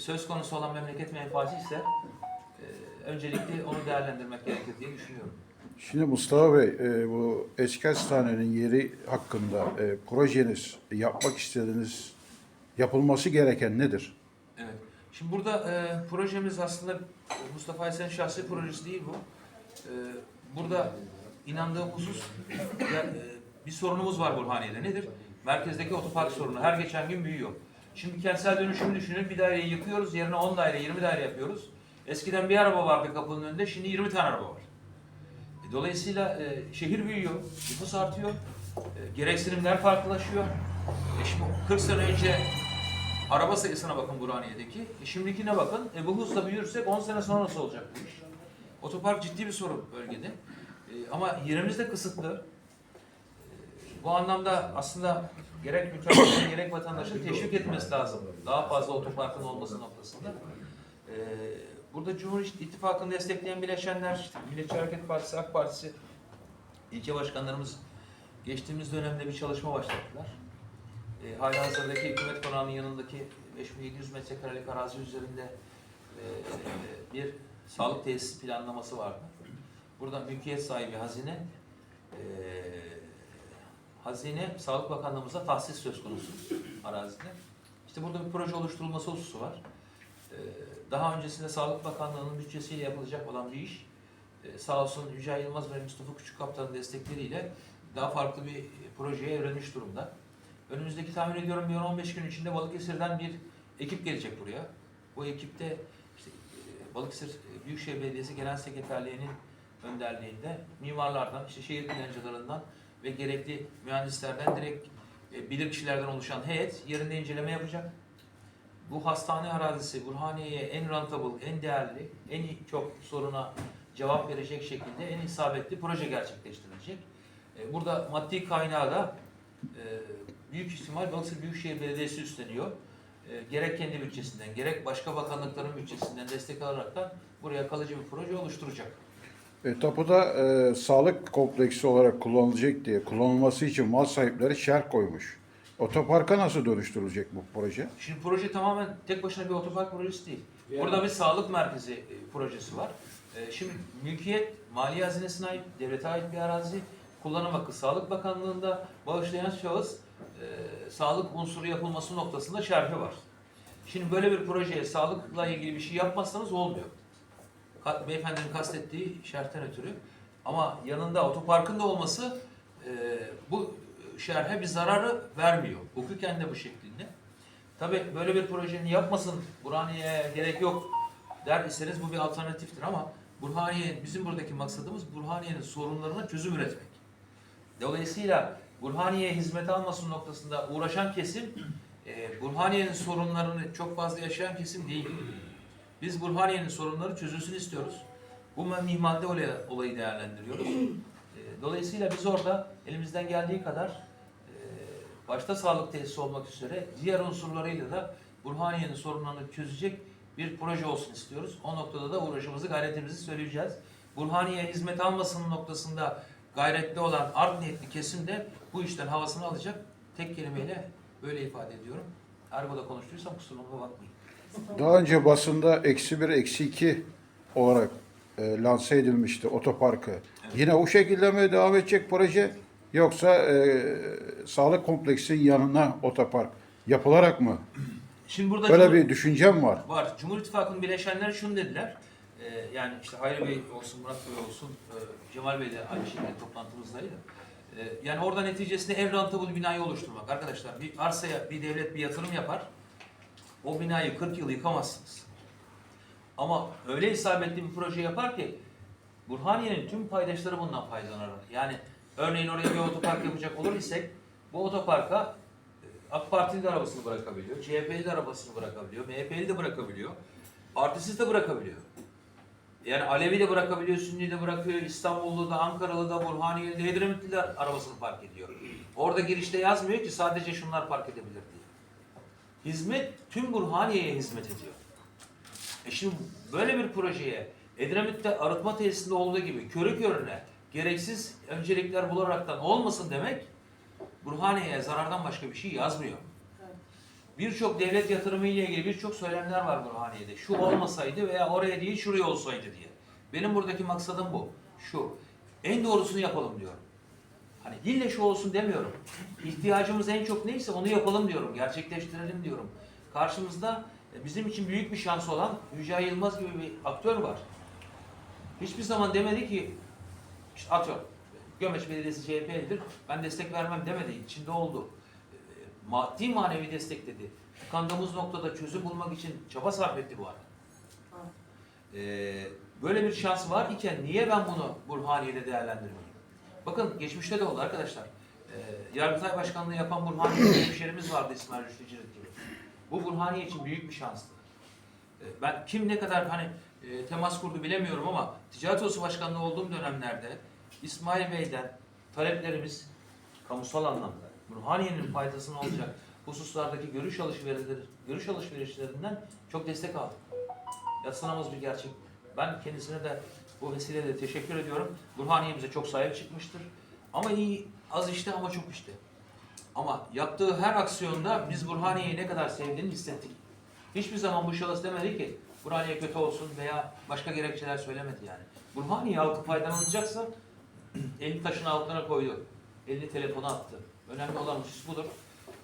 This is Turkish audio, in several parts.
söz konusu olan memleket menfaati ise e, öncelikle onu değerlendirmek gerekir diye düşünüyorum. Şimdi Mustafa Bey, e, bu eski hastanenin yeri hakkında e, projeniz, yapmak istediğiniz, yapılması gereken nedir? Evet. Şimdi burada e, projemiz aslında Mustafa Aysen'in şahsi projesi değil bu. E, burada inandığım husus ya, e, bir sorunumuz var Burhaniye'de. Nedir? Merkezdeki otopark sorunu. Her geçen gün büyüyor. Şimdi kentsel dönüşümü düşünün. Bir daireyi yıkıyoruz. Yerine 10 daire, 20 daire yapıyoruz. Eskiden bir araba vardı kapının önünde. Şimdi 20 tane araba var. E, Dolayısıyla e, şehir büyüyor. Nüfus artıyor. E, gereksinimler farklılaşıyor. E, şimdi 40 sene önce Araba sayısına bakın Burhaniye'deki. E şimdikine bakın. E bu hızla büyürsek 10 sene sonra nasıl olacak bu iş? Otopark ciddi bir sorun bölgede. E, ama yerimiz de kısıtlı. E, bu anlamda aslında gerek müteahhitlerin gerek vatandaşın teşvik etmesi lazım. Daha fazla otoparkın olması noktasında. E, burada Cumhur İttifakı'nı destekleyen bileşenler, Milliyetçi Hareket Partisi, AK Partisi, ilçe başkanlarımız geçtiğimiz dönemde bir çalışma başlattılar. E, hala hazırdaki hükümet konağının yanındaki 5700 metrekarelik arazi üzerinde e, bir sağlık tesisi planlaması vardı. Burada mülkiyet sahibi hazine e, hazine Sağlık Bakanlığımıza tahsis söz konusu arazide. İşte burada bir proje oluşturulması hususu var. E, daha öncesinde Sağlık Bakanlığı'nın bütçesiyle yapılacak olan bir iş. E, sağ olsun Yücel Yılmaz ve Mustafa Küçükkaptan'ın destekleriyle daha farklı bir projeye evrilmiş durumda. Önümüzdeki tahmin ediyorum bir 15 gün içinde Balıkesir'den bir ekip gelecek buraya. Bu ekipte işte, e, Balıkesir Büyükşehir Belediyesi Genel Sekreterliği'nin önderliğinde mimarlardan, işte şehir plancılarından ve gerekli mühendislerden direkt e, bilir kişilerden oluşan heyet yerinde inceleme yapacak. Bu hastane arazisi Burhaniye'ye en rentable, en değerli, en çok soruna cevap verecek şekilde en isabetli proje gerçekleştirilecek. E, Burada maddi kaynağı da e, büyük ihtimal Balıkesir Büyükşehir Belediyesi üstleniyor. Gerek kendi bütçesinden, gerek başka bakanlıkların bütçesinden destek alaraktan buraya kalıcı bir proje oluşturacak. E, tapuda e, sağlık kompleksi olarak kullanılacak diye kullanılması için mal sahipleri şerh koymuş. Otoparka nasıl dönüştürülecek bu proje? Şimdi proje tamamen tek başına bir otopark projesi değil. Burada bir sağlık merkezi e, projesi var. E, şimdi mülkiyet mali hazinesine ait, devlete ait bir arazi. Kullanım hakkı Sağlık Bakanlığı'nda bağışlayan şahıs e, sağlık unsuru yapılması noktasında şerhi var. Şimdi böyle bir projeye sağlıkla ilgili bir şey yapmazsanız olmuyor. Beyefendinin kastettiği şerhten ötürü. Ama yanında otoparkın da olması e, bu şerhe bir zararı vermiyor. Hukuken de bu şeklinde. Tabii böyle bir projenin yapmasın, Burhaniye'ye gerek yok der iseniz bu bir alternatiftir ama Burhaniye, bizim buradaki maksadımız Burhaniye'nin sorunlarına çözüm üretmek. Dolayısıyla Burhaniye'ye hizmet almasın noktasında uğraşan kesim, e, Burhaniye'nin sorunlarını çok fazla yaşayan kesim değil. Biz Burhaniye'nin sorunları çözülsün istiyoruz. Bu mihmalde olay- olayı değerlendiriyoruz. E, Dolayısıyla biz orada elimizden geldiği kadar e, başta sağlık tesisi olmak üzere diğer unsurlarıyla da Burhaniye'nin sorunlarını çözecek bir proje olsun istiyoruz. O noktada da uğraşımızı, gayretimizi söyleyeceğiz. Burhaniye hizmet almasının noktasında gayretli olan art niyetli kesim de bu işten havasını alacak. Tek kelimeyle böyle ifade ediyorum. Argo'da konuştuysam kusuruma bakmayın. Daha önce basında eksi bir, eksi iki olarak e, lanse edilmişti otoparkı. Yine o şekilde mi devam edecek proje? Yoksa e, sağlık kompleksinin yanına otopark yapılarak mı? Şimdi burada Böyle Cumhur- bir düşüncem var. var. Cumhur İttifakı'nın bileşenleri şunu dediler. Ee, yani işte Hayri Bey olsun, Murat Bey olsun, e, Cemal Bey de aynı şekilde toplantımızdaydı. Ee, yani orada neticesinde en rentable binayı oluşturmak. Arkadaşlar bir arsaya bir devlet bir yatırım yapar. O binayı 40 yıl yıkamazsınız. Ama öyle isabetli bir proje yapar ki Burhaniye'nin tüm paydaşları bundan faydalanır. Yani örneğin oraya bir otopark yapacak olur isek bu otoparka e, AK Partili de arabasını bırakabiliyor, CHP'li de arabasını bırakabiliyor, MHP'li de bırakabiliyor, partisiz de bırakabiliyor. Yani Alevi de bırakabiliyor, Sünni de bırakıyor, İstanbullu da, Ankaralı da, Burhaniyeli de, Edremitli de arabasını park ediyor. Orada girişte yazmıyor ki sadece şunlar park edebilir diye. Hizmet tüm Burhaniye'ye hizmet ediyor. E şimdi böyle bir projeye Edremit'te arıtma tesisinde olduğu gibi körü körüne gereksiz öncelikler bularaktan olmasın demek Burhaniye'ye zarardan başka bir şey yazmıyor. birçok devlet yatırımı ile ilgili birçok söylemler var Burhaniye'de. Şu olmasaydı veya oraya değil şuraya olsaydı diye. Benim buradaki maksadım bu. Şu. En doğrusunu yapalım diyorum. Hani ille şu olsun demiyorum. İhtiyacımız en çok neyse onu yapalım diyorum. Gerçekleştirelim diyorum. Karşımızda e, bizim için büyük bir şans olan Yücel Yılmaz gibi bir aktör var. Hiçbir zaman demedi ki işte atıyorum Gömeç Belediyesi CHP'lidir ben destek vermem demedi. İçinde oldu. E, Maddi manevi destek dedi. Tıkandığımız noktada çözüm bulmak için çaba sarf etti bu adam. Ee, böyle bir şans var iken niye ben bunu Burhaniye'de değerlendirmeyeyim? Bakın geçmişte de oldu arkadaşlar. Ee, Yargıtay Başkanlığı yapan Burhaniye'de bir hemşerimiz vardı İsmail Rüştü Cirit gibi. Bu Burhaniye için büyük bir şanstı. Ee, ben kim ne kadar hani e, temas kurdu bilemiyorum ama Ticaret Odası Başkanlığı olduğum dönemlerde İsmail Bey'den taleplerimiz kamusal anlamda Burhaniye'nin faydasına olacak hususlardaki görüş alışverişleri, görüş alışverişlerinden çok destek aldık. Yatsınamaz bir gerçek. Ben kendisine de bu vesileyle teşekkür ediyorum. Burhaniye'mize çok sahip çıkmıştır. Ama iyi, az işte ama çok işte. Ama yaptığı her aksiyonda biz Burhaniye'yi ne kadar sevdiğini hissettik. Hiçbir zaman bu şahıs demedi ki Burhaniye kötü olsun veya başka gerekçeler söylemedi yani. Burhaniye halkı faydalanacaksa elini taşın altına koydu. Elini telefona attı. Önemli olan husus budur.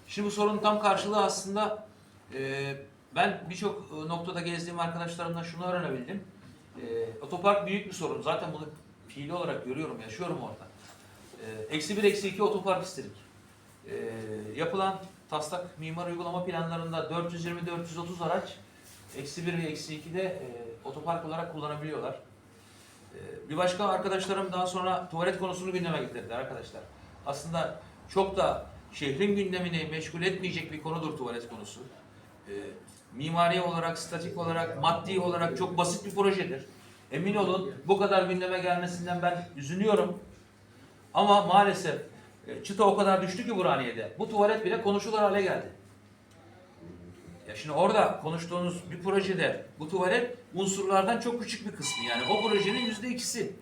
Şimdi bu sorunun tam karşılığı aslında e, ben birçok e, noktada gezdiğim arkadaşlarımdan şunu öğrenebildim. E, otopark büyük bir sorun. Zaten bunu fiili olarak görüyorum, yaşıyorum orada. E, Eksi bir, eksi iki otopark istedik. E, yapılan taslak mimar uygulama planlarında 420-430 araç eksi bir ve eksi ikide e, otopark olarak kullanabiliyorlar. E, bir başka arkadaşlarım daha sonra tuvalet konusunu gündeme getirdi arkadaşlar. Aslında çok da şehrin gündemini meşgul etmeyecek bir konudur tuvalet konusu. E, mimari olarak, statik olarak, maddi olarak çok basit bir projedir. Emin olun bu kadar gündeme gelmesinden ben üzülüyorum. Ama maalesef e, çıta o kadar düştü ki Burhaniye'de. Bu tuvalet bile konuşulur hale geldi. Ya şimdi orada konuştuğunuz bir projede bu tuvalet unsurlardan çok küçük bir kısmı. Yani o projenin yüzde ikisi.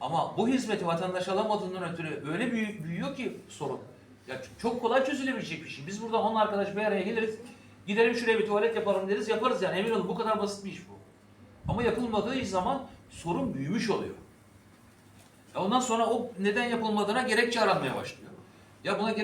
Ama bu hizmeti vatandaş alamadığından ötürü öyle büyü- büyüyor ki sorun. Ya çok kolay çözülebilecek bir şey. Biz burada 10 arkadaş bir araya geliriz. Gidelim şuraya bir tuvalet yapalım deriz. Yaparız yani emin olun bu kadar basit bir iş bu. Ama yapılmadığı zaman sorun büyümüş oluyor. Ya ondan sonra o neden yapılmadığına gerekçe aranmaya başlıyor. Ya buna gerek